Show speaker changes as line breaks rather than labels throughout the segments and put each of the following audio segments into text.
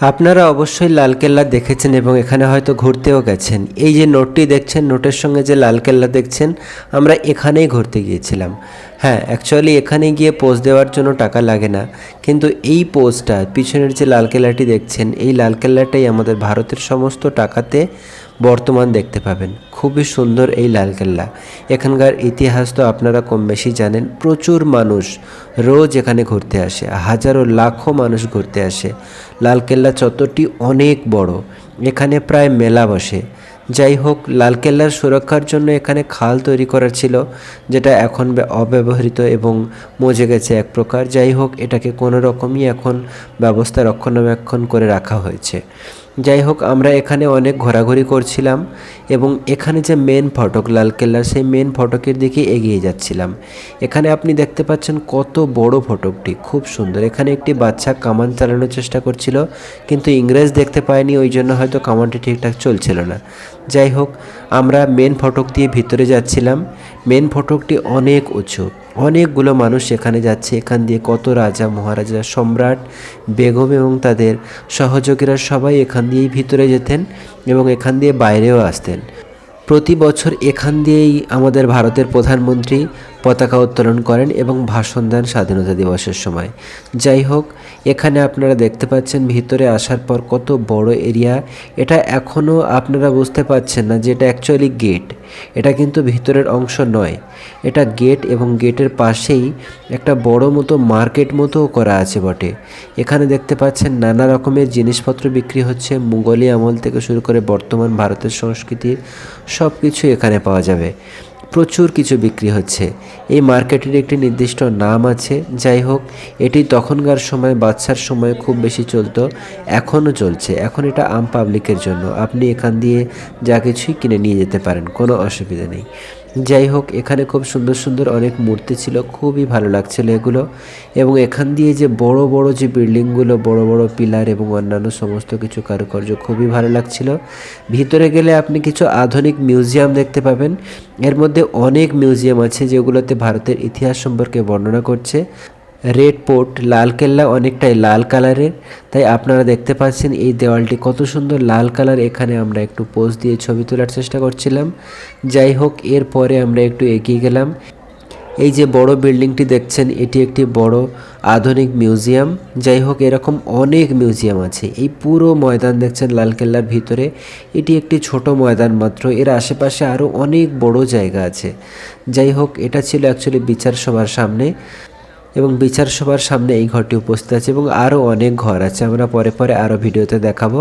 আপনারা অবশ্যই লালকেল্লা দেখেছেন এবং এখানে হয়তো ঘুরতেও গেছেন। এই যে নোটটি দেখছেন, নোটের সঙ্গে যে লালকেল্লা দেখছেন, আমরা এখানেই ঘুরতে গিয়েছিলাম। হ্যাঁ অ্যাকচুয়ালি এখানে গিয়ে পোজ দেওয়ার জন্য টাকা লাগে না। কিন্তু এই পোজটা পিছনের যে লালকেল্লাটি দেখছেন, এই লালকেল্লাটাই আমাদের ভারতের সমস্ত টাকাতে বর্তমান দেখতে পাবেন। খুবই সুন্দর এই লালকেল্লা এখানকার ইতিহাস তো আপনারা কম বেশি জানেন, প্রচুর মানুষ রোজ এখানে ঘুরতে আসে, হাজারো লাখো মানুষ ঘুরতে আসে। লালকেল্লা চত্বরটি অনেক বড়, এখানে প্রায় মেলা বসে। যাই হোক লালকেল্লার সুরক্ষার জন্য এখানে খাল তৈরি করার ছিল, যেটা এখন অব্যবহৃত এবং মজে গেছে এক প্রকার। যাই হোক এটাকে কোনো রকমই এখন ব্যবস্থা রক্ষণাবেক্ষণ করে রাখা হয়েছে। যাই হোক আমরা এখানে অনেক ঘোরাঘুরি করছিলাম এবং এখানে যে মেন ফটক, লালকেল্লার সেই মেন ফটকের দিকে এগিয়ে যাচ্ছিলাম। এখানে আপনি দেখতে পাচ্ছেন কত বড় ফটকটি, খুব সুন্দর। এখানে একটি বাচ্চা কামান চালানোর চেষ্টা করছিল, কিন্তু ইংরেজ দেখতে পায়নি, ওই জন্য হয়তো কামানটি ঠিকঠাক চলছিল না। যাই হোক আমরা মেন ফটক দিয়ে ভিতরে যাচ্ছিলাম। মেন ফটকটি অনেক উঁচু। অনেকগুলো মানুষ এখানে যাচ্ছে। এখান দিয়ে কত রাজা মহারাজা সম্রাট, বেগম এবং তাদের সহযোগীরা সবাই এখান দিয়েই ভিতরে যেতেন এবং এখান দিয়ে বাইরেও আসতেন। প্রতি বছর এখান দিয়েই আমাদের ভারতের প্রধানমন্ত্রী পতাকা উত্তোলন করেন এবং ভাষণ দেন স্বাধীনতা দিবসের সময়। যাই হোক, এখানে আপনারা দেখতে পাচ্ছেন ভিতরে আসার পর কত বড় এরিয়া। এটা এখনও আপনারা বুঝতে পারছেন না যে এটা অ্যাকচুয়ালি গেট এটা কিন্তু ভিতরের অংশ নয়। এটা গেট এবং গেটের পাশেই একটা বড় মতো মার্কেট মতো করা আছে বটে। এখানে দেখতে পাচ্ছেন নানা রকমের জিনিসপত্র বিক্রি হচ্ছে। মুঘলি আমল থেকে শুরু করে বর্তমান ভারতের সংস্কৃতির সব কিছু এখানে পাওয়া যাবে। প্রচুর কিছু বিক্রি হচ্ছে। এই মার্কেটের একটি নির্দিষ্ট নাম আছে। যাই হোক, এটি তখনকার সময় বাচ্চার সময় খুব বেশি চলতো, এখনও চলছে। এখন এটা আম পাবলিকের জন্য। আপনি এখান দিয়ে যা কিছুই কিনে নিয়ে যেতে পারেন, কোনো অসুবিধা নেই। যাই হোক এখানে খুব সুন্দর সুন্দর অনেক মূর্তি ছিল, খুবই ভালো লাগছিল এগুলো। এবং এখান দিয়ে যে বড় বড় যে বিল্ডিংগুলো, বড় বড় পিলার এবং অন্যান্য সমস্ত কিছু কারুকার্য, খুবই ভালো লাগছিল। ভিতরে গেলে আপনি কিছু আধুনিক মিউজিয়াম দেখতে পাবেন। এর মধ্যে অনেক মিউজিয়াম আছে যেগুলোতে ভারতের ইতিহাস সম্পর্কে বর্ণনা করছে। রেড পোর্ট লালকেল্লা অনেকটাই লাল কালারের তাই আপনারা দেখতে পাচ্ছেন এই দেওয়ালটি কত সুন্দর লাল কালার এখানে আমরা একটু পোজ দিয়ে ছবি তোলার চেষ্টা করছিলাম। যাই হোক এরপরে আমরা একটু এগিয়ে গেলাম। এই যে বড় বিল্ডিংটি দেখছেন, এটি একটি বড় আধুনিক মিউজিয়াম যাই হোক, এরকম অনেক মিউজিয়াম আছে। এই পুরো ময়দান দেখছেন লালকেল্লার ভিতরে। এটি একটি ছোট ময়দান মাত্র। এর আশেপাশে আরও অনেক বড় জায়গা আছে। যাই হোক, এটা ছিল অ্যাকচুয়ালি বিচার সভার সামনে। এবং বিচার সভার সামনে এই ঘরটি উপস্থিত আছে এবং আরও অনেক ঘর আছে। আমরা পরে পরে আরও ভিডিওতে দেখাবো।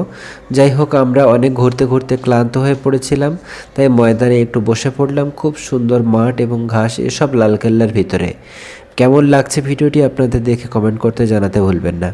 যাই হোক, আমরা অনেক ঘুরতে ঘুরতে ক্লান্ত হয়ে পড়েছিলাম, তাই ময়দানে একটু বসে পড়লাম খুব সুন্দর মাঠ এবং ঘাস, এসব লালকেল্লার ভিতরে। কেমন লাগছে ভিডিওটি আপনাদের দেখে কমেন্ট করতে জানাতে ভুলবেন না।